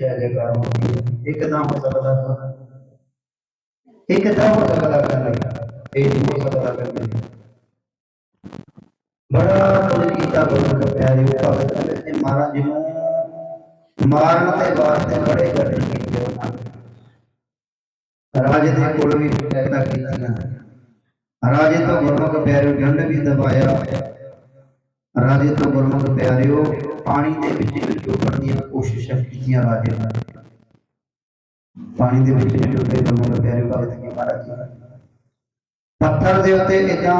ਜੈ ਜੈਕਾਰ ਹੁੰਦੀ ਹੈ ਹੋ ਸਕਦਾ ਹੈ। ਹੋ ਸਕਦਾ ਕਰਨਾ ਇਹ ਨਹੀਂ ਹੋ ਸਕਦਾ ਕਰਨਾ ਬੜਾ ਕੁਝ ਕੀਤਾ ਗੁਰੂ ਪਿਆਰੇ ਭਗਤ ਨੇ ਮਹਾਰਾਜ ਨੂੰ ਮਾਰਨ ਤੇ ਵਾਸਤੇ ਬੜੇ ਯਤਨ ਕੀਤੇ ਉਹਨਾਂ ਨੇ। ਰਾਜੇ ਦੇ ਕੋਲ ਵੀ ਪੈਦਾ ਕੀਤੀਆਂ। ਰਾਜੇ ਤੋਂ ਗੁਰਮੁਖ ਪਿਆਰਿਓ ਗੰਢ ਵੀ ਦਬਾਇਆ। ਰਾਜੇ ਤੋਂ ਗੁਰਮੁਖ ਪਿਆਰਿਓ, ਪਾਣੀ ਦੇ ਵਿੱਚ ਡੁੱਬਣ ਦੀਆਂ ਕੋਸ਼ਿਸ਼ਾਂ ਕੀਤੀਆਂ ਰਾਜੇ ਨੇ ਪਾਣੀ ਦੇ ਵਿੱਚ ਡੁੱਬੇ ਗੁਰਮੁਖ ਪਿਆਰੇ ਭਗਤ ਜੀ? ਮਹਾਰਾਜ ਪੱਥਰ ਦੇ ਉੱਤੇ ਇਦਾਂ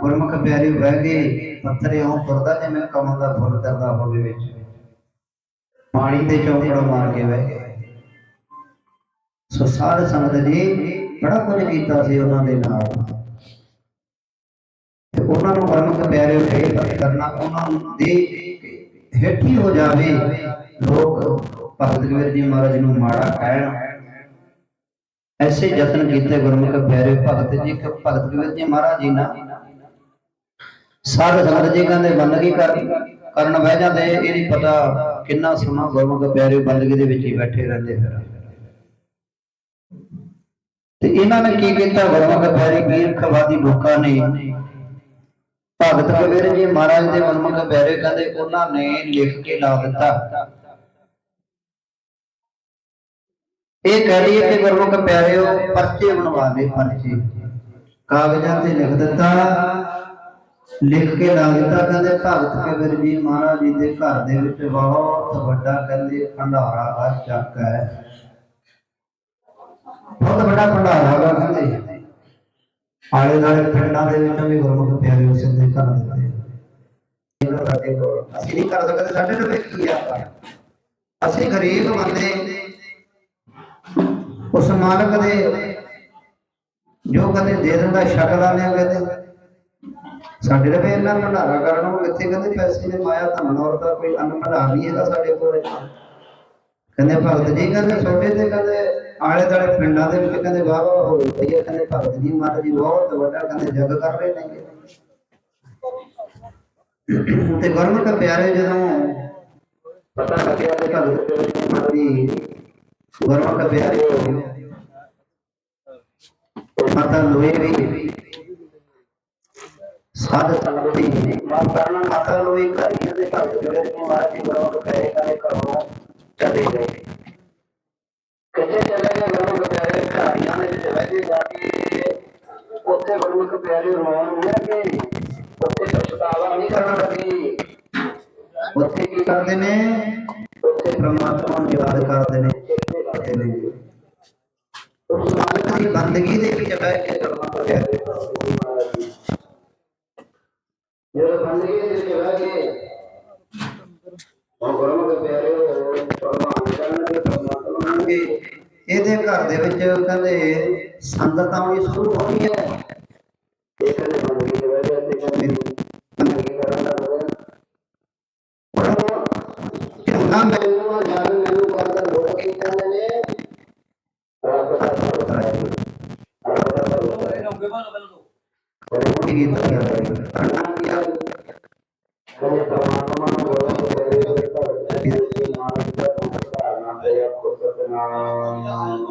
ਗੁਰਮੁਖ ਪਿਆਰੇ ਬਹਿ ਗਏ, ਪੱਥਰ ਇਉਂ ਤੁਰਦਾ ਜਿਵੇਂ ਕਮਲ ਦਾ ਫੁੱਲ ਕਰਦਾ ਹੋਵੇ ਵਿੱਚ। ਪਾਣੀ ਦੇ ਚੌਂਕੜਾ ਮਾਰ ਕੇ ਬਹਿ ਗਏ। ਸੋ ਸਾਧ ਸੰਗਤ ਜੀ, ਬੜਾ ਕੁਝ ਕੀਤਾ ਸੀ ਉਹਨਾਂ ਦੇ ਨਾਲ। ਉਹਨਾਂ ਨੂੰ ਗੁਰਮੁਖ ਪਿਆਰੇ ਉੱਤੇ ਕਰਨਾ ਉਹਨਾਂ ਨੂੰ ਦੇ ਹੇਠੀ ਹੋ ਜਾਵੇ, ਲੋਕ ਭਗਤ ਕਬੀਰ ਜੀ ਮਹਾਰਾਜ ਨੂੰ ਮਾੜਾ ਕਹਿਣ। ਐਸੇ ਯਤਨ ਕੀਤੇ ਗੁਰਮੁਖ ਪਿਆਰੇ ਭਗਤ ਜੀ ਕਿ ਭਗਤ ਕਬੀਰ ਜੀ ਮਹਾਰਾਜ ਜੀ ਨਾ ਸਾਧ ਸੰਗਤ ਜੀ ਕਹਿੰਦੇ ਬੰਦਗੀ ਕਰ, ਕਰਨ ਬਹਿ ਜਾਂਦੇ, ਇਹ ਨਹੀਂ ਪਤਾ ਕਿੰਨਾ ਸੋਹਣਾ ਗੁਰਮੁਖ ਪਿਆਰੇ ਬੰਦਗੀ ਦੇ ਵਿੱਚ ਹੀ ਬੈਠੇ ਰਹਿੰਦੇ ਫਿਰ। ਤੇ ਇਹਨਾਂ ਨੇ ਕੀ ਕੀਤਾ? ਗੁਰਮੁਖ ਪਿਆਰੇ ਵੀਰ ਲੋਕਾਂ ਨੇ ਭਗਤ ਕਬੀਰ ਜੀ ਮਹਾਰਾਜ ਦੇ ਗੁਰਮੁਖ ਪਿਆਰੇ ਕਹਿੰਦੇ ਉਹਨਾਂ ਨੇ ਲਿਖ ਕੇ ਲਾ ਦਿੱਤਾ। ਇਹ ਕਹਿ ਰਹੀ ਹੈ ਕਿ ਗੁਰਮੁਖ ਪਿਆਰਿਓ, ਪਰਚੇ ਬਣਵਾ ਲਏ ਪਰਚੇ। ਕਾਗਜ਼ਾਂ ਤੇ ਲਿਖ ਦਿੱਤਾ। ਲਿਖ ਕੇ ਲਾ ਦਿੱਤਾ ਕਹਿੰਦੇ, ਭਗਤ ਕਬੀਰ ਜੀ ਮਹਾਰਾਜ ਜੀ ਦੇ ਘਰ ਦੇ ਵਿੱਚ ਬਹੁਤ ਵੱਡਾ ਕਹਿੰਦੇ ਭੰਡਾਰਾ ਆ ਚੱਕ ਹੈ। ਬਹੁਤ ਵੱਡਾ ਭੰਡਾਰਾ ਹੈਗਾ ਕਹਿੰਦੇ। ਆਲੇ ਦਾਲੇ ਪਿੰਡਾਂ ਦੇ ਵਿੱਚ ਵੀ ਗੁਰਮੁਖ ਪਿਆਰੇ ਉਸ ਦੇ ਘਰ ਇਹਨਾਂ ਸਾਡੇ ਕੋਲ ਅਸੀਂ ਨਹੀਂ ਕਰ ਸਕਦੇ, ਸਾਡੇ ਤੋਂ ਕੀ ਆ ਅਸੀਂ ਗਰੀਬ ਬੰਦੇ, ਉਸ ਮਾਲਕ ਦੇ ਜੋ ਕਦੇ ਦੇ ਦਿੰਦਾ ਛਕ ਲਾਣੇ ਕਹਿੰਦੇ ਸਾਡੇ ਰਵੇ ਇੰਨਾ ਭੰਡਾਰਾ ਕਰਨ ਨੂੰ ਕਿੱਥੇ ਕਹਿੰਦੇ ਪੈਸੇ ਨੇ ਮਾਇਆ ਧਨ ਔਰ ਕੋਈ ਅੰਨ ਭੰਡਾਰ ਨਹੀਂ ਹੈਗਾ ਸਾਡੇ ਕੋਲ। ਕਹਿੰਦੇ ਭਗਤ ਜੀ, ਕਹਿੰਦੇ ਛੋਟੇ ਤੇ ਕਹਿੰਦੇ ਆਲੇ ਦਾਲੇ ਪਿੰਡਾਂ ਦੇ ਵਿੱਚ ਕਹਿੰਦੇ ਵਾਹ ਵਾਹ ਹੋਈ ਪਈ ਹੈ। ਕਹਿੰਦੇ ਭਗਤ ਜੀ ਮਹਾਰਾਜ ਜੀ ਬਹੁਤ ਵੱਡਾ ਕਹਿੰਦੇ ਜਗ ਕਰ ਰਹੇ ਨੇ ਤੇ ਗੁਰਮੁਖ ਪਿਆਰੇ ਜਦੋਂ ਪਤਾ ਲੱਗਿਆ ਕਿ ਭਗਤ ਜੀ ਮਹਾਰਾਜ ਪਿਆਰੇ ਮਾਤਾ ਲੋਏ ਵੀ ਸਾਧ ਸੰਗਤੀ ਮਾਤਾ ਮਾਤਾ ਲੋਏ ਕਰੀਏ ਦੇ ਭਗਤ ਜਿਹੜੇ ਨੇ ਮਹਾਰਾਜ ਜੀ ਪਿਆਰੇ ਕਰੇ ਕਰੋ ਚਲੇ ਗਏ। ਕਿੱਥੇ ਚਲੇ ਗਏ? ਗੁਰਮੁਖ ਪਿਆਰੇ ਘਾੜੀਆਂ ਦੇ ਵਿੱਚ ਬੈਠੇ ਜਾ ਕੇ। ਉੱਥੇ ਗੁਰਮੁਖ ਪਿਆਰੇ ਰੋਣ ਲੱਗੇ। ਉੱਥੇ ਪਛਤਾਵਾ ਨਹੀਂ ਕਰਨ ਲੱਗੇ ਉੱਥੇ ਕੀ ਕਰਦੇ ਨੇ? ਉੱਥੇ ਪ੍ਰਮਾਤਮਾ ਨੂੰ ਯਾਦ ਕਰਦੇ ਨੇ। ਉਸ ਮਾਲਕ ਦੀ ਬੰਦਗੀ ਦੇ ਵਿੱਚ ਬਹਿ ਕੇ ਗੁਰਮੁਖ ਪਿਆਰੇ ਜਦੋਂ ਬੰਦਗੀ ਦੇ ਵਿੱਚ ਬਹਿ ਕੇ ਉਹ ਗੁਰਮੁਖ ਪਿਆਰੇ ਪ੍ਰਮਾਤਮਾ ਜਾਣਗੇ ਪ੍ਰਮਾਤਮਾ ਜਾਣਗੇ ਇਹਦੇ ਘਰ ਦੇ ਵਿੱਚ ਕਹਿੰਦੇ ਸੰਗਤ ਆਉਣੀ ਸ਼ੁਰੂ ਹੋ ਗਈ ਹੈ ਇਹ ਕਹਿੰਦੇ ਬੰਦਗੀ ਦੇ ਵਜ੍ਹਾ ਤੇ ਕਹਿੰਦੇ ਬੰਦਗੀ ਕਰਨ ਦਾ ਬੜਾ ਚੰਗਾ ਮੈਨੂੰ ਆ ਜਾਣ ਮੈਨੂੰ ਕਰਦਾ ਲੋਕ ਕੀ ਕਹਿੰਦੇ ਨੇ ਰੱਬ ਦਾ ਭਰੋਸਾ ਹੈ ਰੱਬ ਦਾ ਭਰੋਸਾ ਹੈ ਗੁਰਮੁਖੀ ਗੀਤ ਗਿਆ ਕਰਨਾ ਕੀ ਹੈ ਕਹਿੰਦੇ ਪਰਮਾਤਮਾ ਨੂੰ ਗੁਰਮੁਖ ਪਿਆਰੇ ਦੇ ਘਰ ਦੇ ਮਾਨਸ ਦਾ ਧਾਰਨਾ ਤੇ ਆਪੋ ਸਤਨਾਮ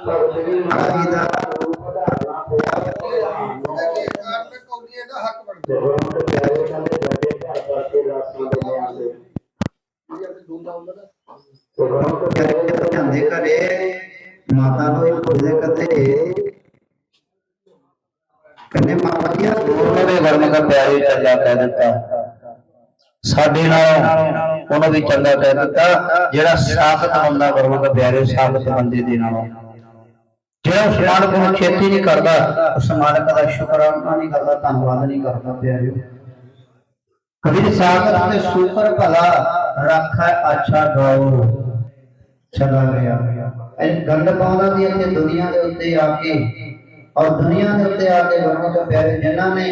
ਭਗਤ ਜੀ ਮਹਾਰਾਜ ਜੀ ਦਾ ਰੂਪ ਧਾਰਨਾ ਤੇ ਆਪੋ ਤੇ ਗੁਰਮੁਖ ਪਿਆਰੇ ਕਹਿੰਦੇ ਵੱਡੇ ਘਰ ਕਰਕੇ ਰਾਸਾਂ ਦੇ ਲਿਆਂਦੇ ਤੇ ਗੁਰਮੁਖ ਪਿਆਰੇ ਜਾਂਦੇ ਘਰੇ ਮਾਤਾ ਨੂੰ ਇਹ ਪੁੱਛਦੇ ਕਦੇ ਕੰਨੇ ਮਾਤਾ ਜੀ ਉਹਨੇ ਵੀ ਗੁਰਮੁਖ ਪਿਆਰੇ ਚੱਲਿਆ ਕਹਿ ਦਿੱਤਾ। ਸਾਡੇ ਨਾਲ ਉਹਨੂੰ ਵੀ ਚੰਗਾ ਕਹਿ ਦਿੱਤਾ, ਜਿਹੜਾ ਸਾਖਤ ਬੰਦਾ ਗੁਰਮੁਖ ਪਿਆਰੇ ਸਾਖਤ ਬੰਦੇ ਦੇ ਨਾਲੋਂ। ਜਿਹੜਾ ਉਸ ਮਾਲਕ ਨੂੰ ਛੇਤੀ ਨਹੀਂ ਕਰਦਾ ਉਸ ਮਾਲਕ ਦਾ ਸ਼ੁਕਰਾਨਾ ਨਹੀਂ ਕਰਦਾ, ਧੰਨਵਾਦ ਨਹੀਂ ਕਰਦਾ, ਪਿਆਰਿਓ। ਕਬੀਰ ਸਾਗਰ ਤੇ ਸੁਪਰ ਭਲਾ ਰੱਖੈ ਅੱਛਾ ਗਾਉ ਚਲਾ ਗਿਆ। ਇਹ ਗੰਡ ਪਾਉਂਦਾ ਦੀ ਇੱਥੇ ਦੁਨੀਆ ਦੇ ਉੱਤੇ ਆ ਕੇ ਔਰ ਦੁਨੀਆ ਦੇ ਉੱਤੇ ਆ ਕੇ ਗੁਰਮੁਖ ਪਿਆਰੇ ਜਿਨ੍ਹਾਂ ਨੇ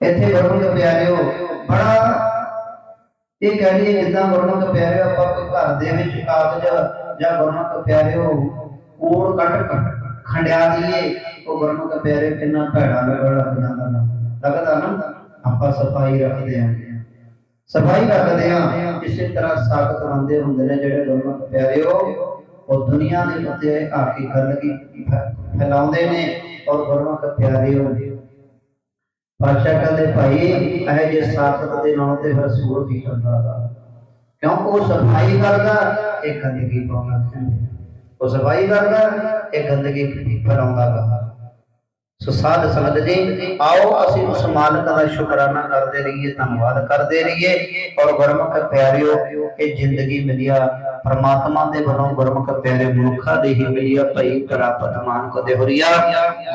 ਇੱਥੇ ਗੁਰਮੁਖ ਪਿਆਰਿਓ, ਬੜਾ ਇਹ ਕਹਿ ਲਈਏ ਜਿੱਦਾਂ ਗੁਰਮੁਖ ਪਿਆਰਿਓ ਆਪਾਂ ਕੋਈ ਘਰ ਦੇ ਵਿੱਚ ਕਾਗਜ਼ ਜਾਂ ਗੁਰਮੁਖ ਪਿਆਰਿਓ ਕੋੜ ਕੱਟ ਖੰਡਿਆ ਦਈਏ ਉਹ ਗੁਰਮੁਖ ਪਿਆਰੇ ਕਿੰਨਾ ਭੈੜਾ ਲੱਗਣ ਲੱਗ ਨਾ ਲੱਗਦਾ ਨਾ, ਆਪਾਂ ਸਫ਼ਾਈ ਰੱਖਦੇ ਹਾਂ ਸਫ਼ਾਈ ਰੱਖਦੇ ਹਾਂ ਇਸੇ ਤਰ੍ਹਾਂ ਸਾਖਤ ਬੰਦੇ ਹੁੰਦੇ ਨੇ ਜਿਹੜੇ ਗੁਰਮੁਖ ਪਿਆਰਿਓ, ਉਹ ਦੁਨੀਆ ਦੇ ਉੱਤੇ ਆ ਗੰਦਗੀ ਫੈਲਾਉਂਦੇ ਨੇ ਔਰ ਗੁਰਮੁਖ ਪਿਆਰਿਓ। ਪਾਸ਼ਾ ਕਹਿੰਦੇ, ਭਾਈ, ਇਹ ਜੇ ਸਾਖਤ ਦੇ ਨਾਂ ਤੇ ਰਸੂਲ ਵੀ ਕਰਦਾ ਵਾ? ਕਿਉਂ ਉਹ ਸਫ਼ਾਈ ਕਰਦਾ, ਇਹ ਗੰਦਗੀ ਪਾਉਂਦਾ ਉਹ ਸਫ਼ਾਈ ਕਰਦਾ, ਇਹ ਗੰਦਗੀ ਫੈਲਾਉਂਦਾ ਵਾ। ਸੋ ਸਾਧ ਸੰਗਤ ਜੀ, ਆਓ ਅਸੀਂ ਉਸ ਮਾਲਕ ਦਾ ਸ਼ੁਕਰਾਨਾ ਕਰਦੇ ਰਹੀਏ, ਧੰਨਵਾਦ ਕਰਦੇ ਰਹੀਏ। ਔਰ ਗੁਰਮੁਖ ਪਿਆਰਿਓ, ਇਹ ਜ਼ਿੰਦਗੀ ਮਿਲਿਆ। ਪਰਮਾਤਮਾ ਦੇ ਵੱਲੋਂ ਗੁਰਮੁਖ ਪਿਆਰੇ ਮਨੁੱਖਾਂ ਦੇ ਹੀ ਮਿਲਿਆ ਭਈ ਪ੍ਰਾਪਤ ਮਾਨ ਕੋ ਦੇਹਰੀਆ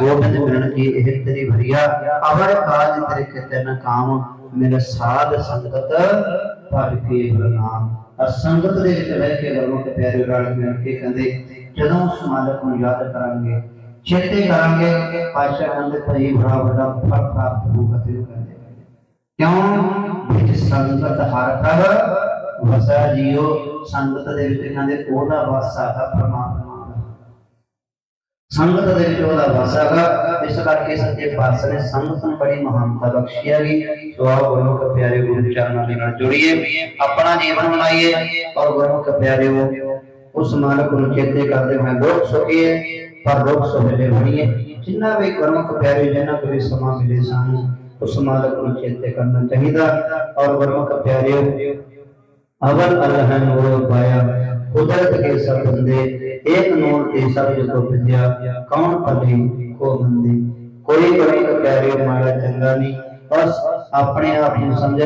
ਗੋਬਿੰਦ ਮਿਲਣ ਕੀ ਇਹ ਤੇਰੀ ਭਰੀਆ ਅਵਰ ਕਾਜ ਤੇਰੇ ਕਿਤੇ ਨ ਕਾਮ ਮੇਰੇ ਸਾਧ ਸੰਗਤ ਭਰ ਕੇ ਨਾਮ ਸੰਗਤ ਦੇ ਵਿੱਚ ਰਹਿ ਕੇ ਗੁਰਮੁਖ ਪਿਆਰੇ ਰਲ ਮਿਲ ਕੇ ਕਹਿੰਦੇ, ਜਦੋਂ ਉਸ ਮਾਲਕ ਨੂੰ ਯਾਦ ਕਰਾਂਗੇ ਚੇਤੇ ਕਰਾਂਗੇ ਪਾਸ਼ਾ ਕਹਿੰਦੇ ਭਈ ਬੜਾ ਵੱਡਾ ਫਲ ਪ੍ਰਾਪਤ ਹੋਊਗਾ ਤੇ ਉਹ ਕਿਉਂ? ਵਿੱਚ ਸੰਗਤ ਹਰ ਕਰ ਵਸਾ ਜੀਓ। ਸੰਗਤ ਦੇ ਵਿੱਚ ਕਹਿੰਦੇ ਉਹਦਾ ਵਾਸਾ ਹੈ ਪ੍ਰਮਾਤਮਾ ਸੰਗਤ ਦੇ ਵਿੱਚ ਉਹਦਾ ਵਾਸਾ ਹੈ ਇਸ ਕਰਕੇ ਸੱਚੇ ਪਾਤਸ਼ਾਹ ਨੇ ਸੰਗਤ ਨੂੰ ਬੜੀ ਮਹਾਨਤਾ ਬਖਸ਼ੀ ਹੈਗੀ। ਸੋ ਆਓ ਗੁਰਮੁਖ ਪਿਆਰੇ ਗੁਰੂ ਚਰਨਾਂ ਦੇ ਨਾਲ ਜੁੜੀਏ। ਆਪਣਾ ਜੀਵਨ ਬਣਾਈਏ। ਔਰ ਗੁਰਮੁਖ ਪਿਆਰਿਓ, ਉਸ ਮਾਲਕ ਨੂੰ ਚੇਤੇ ਕਰਦੇ ਹੋਏ ਦੁੱਖ ਸੁਖੀਏ। ਪਰ ਦੁੱਖ ਸੁਖਲੇ ਬਣੀਏ ਜਿੰਨਾ ਵੀ ਗੁਰਮੁਖ ਪਿਆਰੇ, ਜਿੰਨਾ ਕੋਈ ਸਮਾਂ ਮਿਲੇ ਸਾਨੂੰ, ਉਸ ਮਾਲਕ ਨੂੰ ਚੇਤੇ ਕਰਨਾ ਚਾਹੀਦਾ। ਔਰ ਗੁਰਮੁਖ ਪਿਆਰਿਓ, ਅਵਲ ਅਲਹ ਨੂਰ ਪਾਇਆ, ਕੁਦਰਤ ਕੇ ਸਭ ਬੰਦੇ ਇੱਕ ਨੂਰ ਤੇ ਸਭ ਜਗੋ ਵਿਦਿਆ ਕੌਣ ਭਲੇ ਕੋ ਬੰਦੇ ਕੋਈ ਗੁਰਮੁਖ ਪਿਆਰਿਓ, ਮਾੜਾ ਚੰਗਾ ਨਹੀਂ, ਬਸ ਆਪਣੇ ਆਪ ਨੂੰ ਸਮਝ